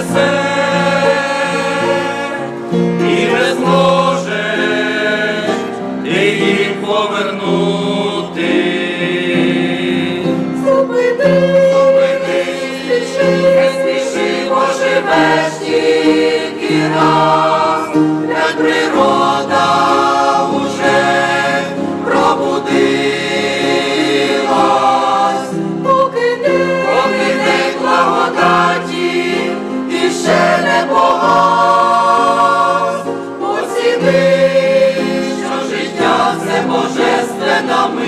несе і не зможе ти їх повернути, зупини, зупини, не спіши, бо живеш тільки раз.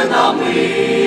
and the weak.